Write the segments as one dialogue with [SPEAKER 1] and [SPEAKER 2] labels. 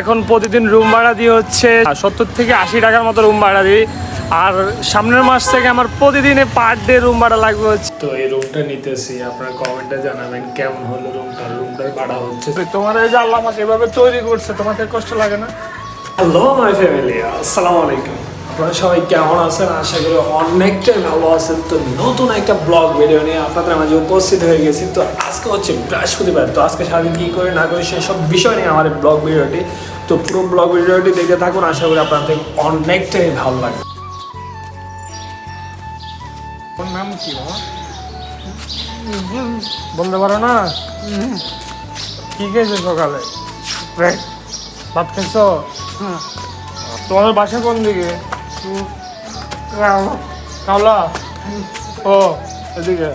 [SPEAKER 1] এখন প্রতিদিন রুম ভাড়া দিয়ে হচ্ছে সত্তর থেকে আশি টাকার মতো রুম ভাড়া দিই। আর সামনের মাস থেকে আমার প্রতিদিনে পার ডে রুম ভাড়া লাগবে হচ্ছে। তো এই রুমটা নিতেছি আপনার কমেন্টে জানাবেন কেমন হলো রুমটা রুমটার ভাড়া হচ্ছে। তোমার এই যে আল্লাহ আমাকে এভাবে তৈরি করছে তোমাকে কষ্ট লাগে না? হ্যালো মাই ফ্যামিলি আসসালামু আলাইকুম। আপনারা সবাই কেমন আছেন? আশা করি অনেকটাই ভালো আছেন। তো নতুন একটা ব্লগ ভিডিও নিয়ে আপনাদের মাঝে উপস্থিত হয়ে গেছি। তো আজকে হচ্ছে বৃহস্পতিবার। তো আজকে সারাদিন কী করে না করে সেসব বিষয় নিয়ে আমার ব্লগ ভিডিওটি তো পুরো ব্লগ ভিডিওটি দেখে থাকুন। আশা করি আপনাদের অনেকটাই ভালো লাগবে। ওর নাম কি বলতে পারো না? কি খেয়েছো সকালে? ভাত খেয়েছো? তোমাদের বাসা কোন দিকে? কাওলা ও এদিকে।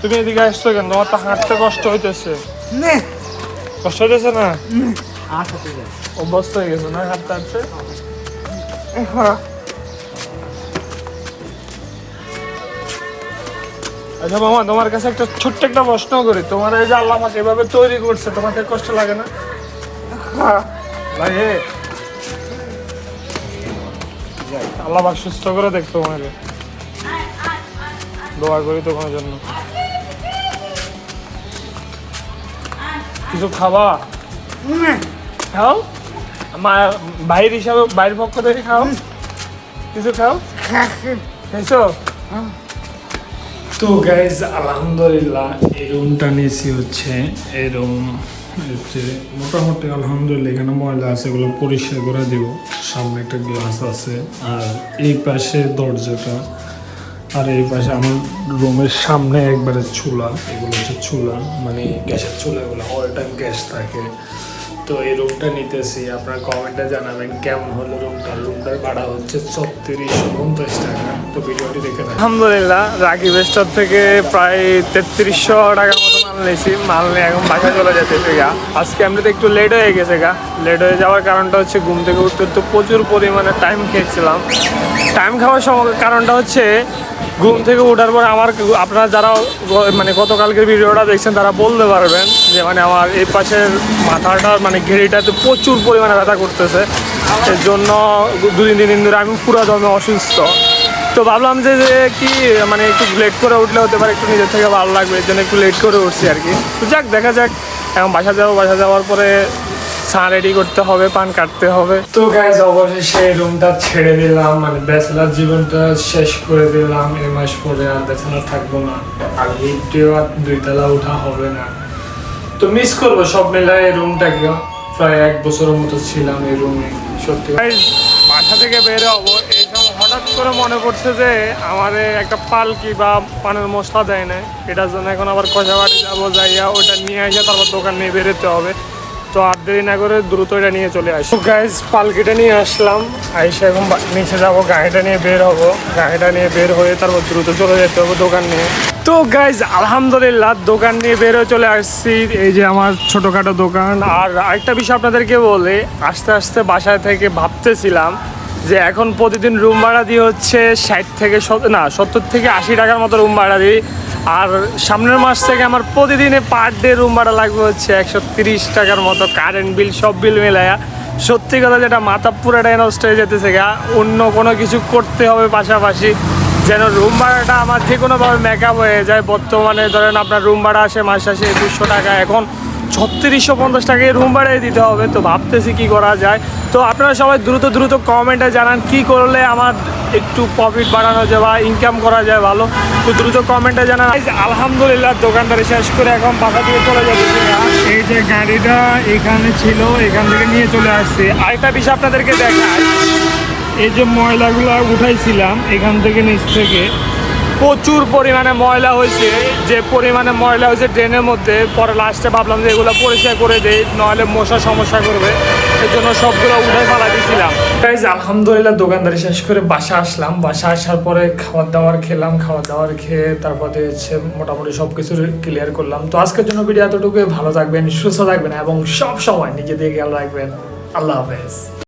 [SPEAKER 1] তুমি এদিকে আসছো কেন? তোমার তো হাঁটতে কষ্ট হইতেছে। কষ্ট হইতেছে না? অভ্যস্ত হয়ে গেছে না হাঁটতে হাঁটতে? আচ্ছা মামা তোমার কাছে একটা ছোট্ট একটা প্রশ্ন করি। তোমার এই যে আল্লাহ আমাকে এভাবে তৈরি করছে তোমাকে কষ্ট লাগে না? লাগে আল্লাহ পাক সুস্থ করে দেখতো তোমাকে। দোয়া করি তোমার জন্য। কিছু খাবা? খাও? বাইর হিসাবে বাইরের পক্ষ থেকে খাও? কিছু খাও? খাইছো? তো গাইজ আলহামদুলিল্লাহ এই রুমটা নিয়েছি হচ্ছে এই রুম হচ্ছে, মোটামুটি আলহামদুলিল্লাহ, এখানে ময়লা আছে, এগুলো পরিষ্কার করে দিব। সামনে একটা গ্লাস আছে, আর এই পাশে দরজাটা, আর এই পাশে আমার রুমের সামনে একবারে চুলা, এগুলো হচ্ছে চুলা মানে গ্যাসের চুলা, এগুলো অল টাইম গ্যাস থাকে। তো এই রুমটা নিতেছি, আপনারা কমেন্টে জানাবেন কেমন হলো রুমটা। রুমটার ভাড়া হচ্ছে ছত্রিশশো পঞ্চাশ টাকা। তো ভিডিওটি দেখে আলহামদুলিল্লাহ রাকিব স্টোর থেকে প্রায় তেত্রিশশো টাকা মাল নিয়েছি মাল নিয়ে এখন চলে আজকে একটু লেট হয়ে গেছে গা। লেট হয়ে যাওয়ার কারণটা হচ্ছে ঘুম থেকে উঠতে তো প্রচুর পরিমাণে টাইম খেয়েছিলাম। টাইম খাওয়ার কারণটা হচ্ছে ঘুম থেকে পর আমার আপনারা যারা মানে গতকালকের ভিডিওটা দেখছেন, তারা বলতে পারবেন যে মানে আমার এই পাশের মাথাটার মানে ঘেরিটাতে প্রচুর পরিমাণে ব্যথা করতেছে। এর জন্য দুই তিন দিন ধরে আমি পুরো দমে অসুস্থ। তো ভাবলাম যে যে কি মানে একটু লেট করে উঠলে হতে পারে একটু নিজের থেকে ভালো লাগবে এর জন্য একটু লেট করে উঠছি আর কি। তো যাক দেখা যাক এখন বাসা যাব বাসা যাওয়ার পরে চা রেডি করতে হবে পান কাটতে হবে। তো গাইজ অবশেষে রুমটা ছেড়ে দিলাম মানে ব্যাচেলার জীবনটা শেষ করে দিলাম এই মাস পরে আর ব্যাচেলার থাকব না। আর লিফটেও আর দুইতলা উঠা হবে না। তো মিস করব সব মিলায় এই রুমটাকে প্রায় এক বছরের মতো ছিলাম এই রুমে সত্যি। বাসা থেকে বের হব এই হঠাৎ করে মনে পড়ছে যে আমার একটা পালকি বা পানের মশলা দেয় না এটার জন্য এখন আবার কষাবাড়ি যাব, যাইয়া ওটা নিয়ে এসে তারপর দোকান নিয়ে বেরোতে হবে। তো আর দেরি না করে দ্রুত এটা নিয়ে চলে আসি। গাইজ পালকিটা নিয়ে আসলাম। আইসা এখন নিচে যাব, গাড়িটা নিয়ে বের হব। গাড়িটা নিয়ে বের হয়ে তারপর দ্রুত চলে যেতে হবে দোকান নিয়ে। তো গাইজ আলহামদুলিল্লাহ, দোকান নিয়ে বের হয়ে চলে আসছি। এই যে আমার ছোটোখাটো দোকান। আর আরেকটা বিষয় আপনাদেরকে বলে, আস্তে আস্তে বাসায় থেকে ভাবতেছিলাম যে এখন প্রতিদিন রুম ভাড়া দিয়ে হচ্ছে ষাট থেকে না, সত্তর থেকে আশি টাকার মতো রুম ভাড়া দিই। আর সামনের মাস থেকে আমার প্রতিদিনে পার ডে রুম ভাড়া লাগবে হচ্ছে একশো তিরিশ টাকার মতো। কারেন্ট বিল, সব বিল মিলায়া। সত্যি কথা যেটা মাথা পুরোটাই নষ্ট হয়ে যেতেছে গা অন্য কোনো কিছু করতে হবে পাশাপাশি। যেন রুম ভাড়াটা আমার যে কোনোভাবে মেকআপ হয়ে যায়। বর্তমানে ধরেন আপনার রুম ভাড়া আসে মাস আসে একুশশো টাকা। এখন ছত্রিশশো পঞ্চাশ টাকায় রুম ভাড়াই দিতে হবে, তো ভাবতেছি কি করা যায়। তো আপনারা সবাই দ্রুত দ্রুত কমেন্টে জানান, কি করলে আমার একটু প্রফিট বাড়ানো যায় বা ইনকাম করা যায় ভালো। তো দ্রুত কমেন্টে জানান। আলহামদুলিল্লাহ, দোকানদারি শেষ করে এখন বাসা দিয়ে চলে যাচ্ছে। এই যে গাড়িটা এখানে ছিল, এখান থেকে নিয়ে চলে আসছি। আরেকটা বিষয় আপনাদেরকে দেখাই। এই যে ময়লাগুলো উঠাইছিলাম, এখান থেকে নিচ থেকে। প্রচুর পরিমাণে ময়লা হয়েছে। যে পরিমাণে ময়লা হয়েছে ড্রেনের মধ্যে, পরে লাস্টে ভাবলাম যে এগুলো পরিষ্কার করে দেই নাহলে মশা সমস্যা করবে। এর জন্য সবগুলো উঠে ফেলা দিয়েছিলাম গাইজ আলহামদুলিল্লাহ দোকানদারি শেষ করে বাসা আসলাম। বাসা আসার পরে খাবার দাবার খেলাম খাবার দাবার খেয়ে তারপরে হচ্ছে মোটামুটি সব কিছু ক্লিয়ার করলাম। তো আজকের জন্য ভিডিও এতটুকুই। ভালো থাকবেন, সুস্থ থাকবেন এবং সব সময় নিজেদের খেয়াল রাখবেন। আল্লাহ হাফেজ।